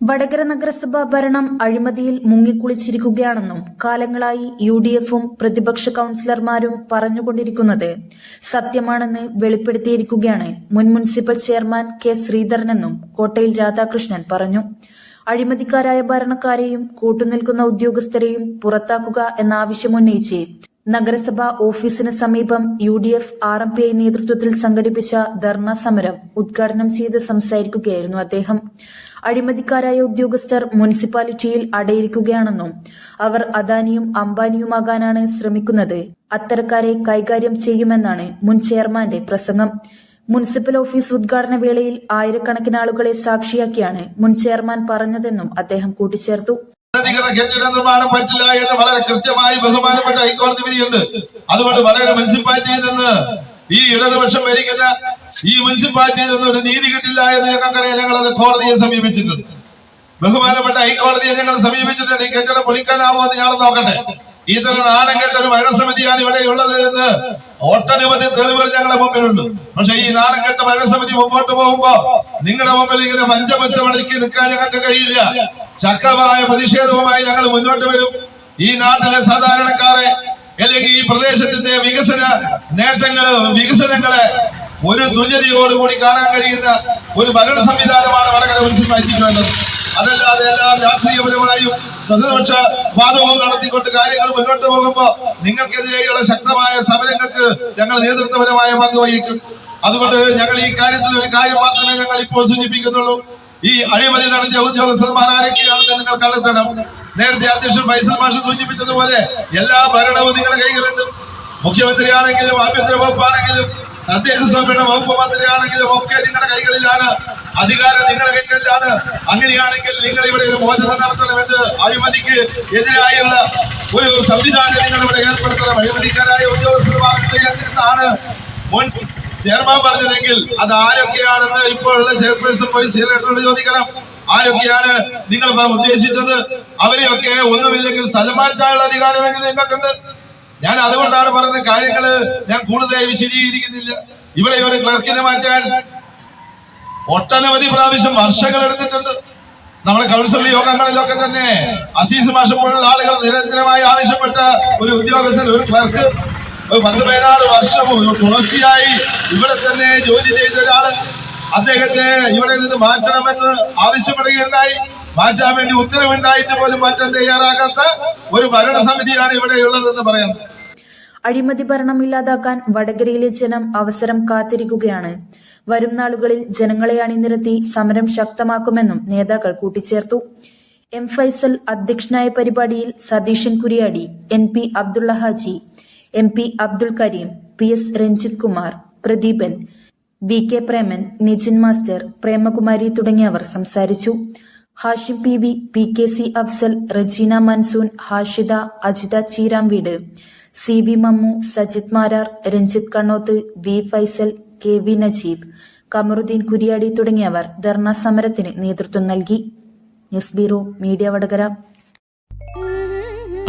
വടകര നഗരസഭ ഭരണം അഴിമതിയിൽ മുങ്ങിക്കുളിച്ചിരിക്കുകയാണെന്നും കാലങ്ങളായി യു ഡി എഫും പ്രതിപക്ഷ കൌൺസിലർമാരും പറഞ്ഞുകൊണ്ടിരിക്കുന്നത് സത്യമാണെന്ന് വെളിപ്പെടുത്തിയിരിക്കുകയാണ് മുൻ മുനിസിപ്പൽ ചെയർമാൻ കെ ശ്രീധരനെന്നും കോട്ടയിൽ രാധാകൃഷ്ണൻ പറഞ്ഞു. അഴിമതിക്കാരായ ഭരണക്കാരെയും കൂട്ടുനിൽക്കുന്ന ഉദ്യോഗസ്ഥരെയും പുറത്താക്കുക എന്ന ആവശ്യമുന്നയിച്ച് നഗരസഭ ഓഫീസിന് സമീപം U D F R M P I നേതൃത്വത്തിൽ സംഘടിപ്പിച്ച ധർണ സമരം ഉദ്ഘാടനം ചെയ്ത് സംസാരിക്കുകയായിരുന്നു അദ്ദേഹം. അഴിമതിക്കാരായ ഉദ്യോഗസ്ഥർ മുനിസിപ്പാലിറ്റിയിൽ അടയിരിക്കുകയാണെന്നും അവർ അദാനിയും അംബാനിയുമാകാനാണ് ശ്രമിക്കുന്നത്. അത്തരക്കാരെ കൈകാര്യം ചെയ്യുമെന്നാണ് മുൻ ചെയർമാന്റെ പ്രസംഗം. മുനിസിപ്പൽ ഓഫീസ് ഉദ്ഘാടന വേളയിൽ ആയിരക്കണക്കിന് ആളുകളെ സാക്ഷിയാക്കിയാണ് മുൻ ചെയർമാൻ പറഞ്ഞതെന്നും അദ്ദേഹം കൂട്ടിച്ചേർത്തു. അനധികൃത കെട്ടിട നിർമ്മാണം പറ്റില്ല എന്ന് വളരെ കൃത്യമായി ബഹുമാനപ്പെട്ട ഹൈക്കോടതി വിധിയുണ്ട്. അതുകൊണ്ട് വളരെ മുനിസിപ്പാലിറ്റിയിൽ നിന്ന് ഈ ഇടതുപക്ഷം ഭരിക്കുന്ന ഈ മുനിസിപ്പാലിറ്റിയിൽ നിന്ന് ഒരു നീതി കിട്ടില്ല എന്ന് ഞങ്ങൾക്കറിയാം. ഞങ്ങൾ അത് കോടതിയെ സമീപിച്ചിട്ടുണ്ട്. ബഹുമാനപ്പെട്ട ഹൈക്കോടതിയെ ഞങ്ങൾ സമീപിച്ചിട്ടുണ്ട്. ഈ കെട്ടിടം പൊളിക്കാനാവോ എന്ന് ഞങ്ങൾ നോക്കട്ടെ. ഇത്തരം നാണം കെട്ട ഒരു ഭരണസമിതിയാണ് ഇവിടെ ഉള്ളത് എന്ന് ഒട്ടനവധി തെളിവുകൾ ഞങ്ങളുടെ മുമ്പിലുണ്ട്. പക്ഷെ ഈ നാണം കെട്ട ഭരണസമിതി മുമ്പോട്ട് പോകുമ്പോ നിങ്ങളുടെ മുമ്പിൽ ഇങ്ങനെ പഞ്ചപച്ചമടക്കി നിൽക്കാൻ ഞങ്ങൾക്ക് കഴിയില്ല. ശക്തമായ പ്രതിഷേധവുമായി ഞങ്ങൾ മുന്നോട്ട് വരും. ഈ നാട്ടിലെ സാധാരണക്കാരെ അല്ലെങ്കിൽ ഈ പ്രദേശത്തിന്റെ വികസന നേട്ടങ്ങൾ വികസനങ്ങളെ ഒരു തുല്യതയോടുകൂടി കാണാൻ കഴിയുന്ന ഒരു ഭരണ സംവിധാനമാണ് വടകര മുനിസിപ്പാലിറ്റിക്ക് വേണ്ടത്. അതല്ലാതെ എല്ലാം രാഷ്ട്രീയപരമായും പ്രതിപക്ഷ വാദവും നടത്തിക്കൊണ്ട് കാര്യങ്ങൾ മുന്നോട്ട് പോകുമ്പോ നിങ്ങൾക്കെതിരെയുള്ള ശക്തമായ സമരങ്ങൾക്ക് ഞങ്ങൾ നേതൃത്വപരമായ പങ്ക് വഹിക്കും. അതുകൊണ്ട് ഞങ്ങൾ ഈ കാര്യത്തിൽ ഒരു കാര്യം മാത്രമേ ഞങ്ങൾ ഇപ്പോൾ സൂചിപ്പിക്കുന്നുള്ളൂ. ഈ അഴിമതി നടത്തിയ ഉദ്യോഗസ്ഥന്മാർ ആരൊക്കെയാണെന്ന് നിങ്ങൾ കണ്ടെത്തണം. നേരത്തെ അധ്യക്ഷൻ ഫൈസൽ മാഷ് സൂചിപ്പിച്ചതുപോലെ എല്ലാ ഭരണവും നിങ്ങളുടെ കൈകളുണ്ട്. മുഖ്യമന്ത്രിയാണെങ്കിലും ആഭ്യന്തര വകുപ്പാണെങ്കിലും തദ്ദേശ സ്വയംഭരണ വകുപ്പ് മന്ത്രിയാണെങ്കിലും ഒക്കെ നിങ്ങളുടെ കൈകളിലാണ്. അധികാരം നിങ്ങളുടെ കൈകളിലാണ്. അങ്ങനെയാണെങ്കിൽ നിങ്ങൾ ഇവിടെ ഒരു മോചനം നടത്തണമെന്ന് അഴിമതിക്ക് എതിരായുള്ള ഒരു സംവിധാനം നിങ്ങൾ ഇവിടെ ഏർപ്പെടുത്തണം. അഴിമതിക്കാരായ ഉദ്യോഗസ്ഥർ എന്തിനാണ് മുൻ ചെയർമാൻ പറഞ്ഞതെങ്കിൽ അത് ആരൊക്കെയാണെന്ന് ഇപ്പോഴുള്ള ചെയർപേഴ്സൺ പോയി സീനിയറോട് ചോദിക്കണം. ആരൊക്കെയാണ് നിങ്ങൾ ഉദ്ദേശിച്ചത്? അവരെയൊക്കെ ഒന്നും സ്ഥലം മാറ്റാനുള്ള അധികാരമെങ്കിൽ നിങ്ങൾക്കുണ്ട്? ഞാൻ അതുകൊണ്ടാണ് പറയുന്ന കാര്യങ്ങൾ ഞാൻ കൂടുതലായി വിശദീകരിക്കുന്നില്ല. ഇവിടെ ഒരു ക്ലർക്കിനെ മാറ്റാൻ ഒട്ടനവധി പ്രാവശ്യം വർഷങ്ങൾ എടുത്തിട്ടുണ്ട്. നമ്മുടെ കൗൺസിൽ യോഗങ്ങളിലൊക്കെ തന്നെ അസീസ് മാഷം പോലുള്ള ആളുകൾ നിരന്തരമായി ആവശ്യപ്പെട്ട ഒരു ഉദ്യോഗസ്ഥൻ ഒരു ക്ലർക്ക്. ഒരു പത്ത് പതിനാറ് വർഷം തുടർച്ചയായി ഇവിടെ തന്നെ ജോലി ചെയ്ത ഒരാൾ അദ്ദേഹത്തെ ഇവിടെ നിന്ന് മാറ്റണമെന്ന് ആവശ്യപ്പെടുകയുണ്ടായി. മാറ്റാൻ വേണ്ടി ഉത്തരവുണ്ടായിട്ട് പോലും മാറ്റാൻ തയ്യാറാകാത്ത ഒരു ഭരണസമിതിയാണ് ഇവിടെ ഉള്ളതെന്ന് പറയുന്നത് അഴിമതി ഭരണം ഇല്ലാതാക്കാൻ വടകരയിലെ ജനം അവസരം കാത്തിരിക്കുകയാണ്. വരും നാളുകളിൽ ജനങ്ങളെ അണിനിരത്തി സമരം ശക്തമാക്കുമെന്നും നേതാക്കൾ കൂട്ടിച്ചേർത്തു. എം ഫൈസൽ അധ്യക്ഷനായ പരിപാടിയിൽ Satheesan Kuriyadi N P Abdulla Haji M P Abdul Kareem P S Ranjith Kumar Pradeepan V K Preman Nijin master Premakumari തുടങ്ങിയവർ സംസാരിച്ചു. Hashim P V P K C Afsal Rajeena Mansoon Hashida Ajitha Cheeramveedu C V Mammu Sajith Marar Ranjith Kannoth V Faisal K V Najeeb Kamaruddin Kuriyadi തുടങ്ങിയവർ ധർണ സമരത്തിന് നേതൃത്വം നൽകി. News bureau media Vadakara.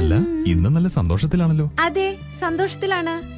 അല്ല ഇന്ന് നല്ല സന്തോഷത്തിലാണല്ലോ. അതെ സന്തോഷത്തിലാണ്.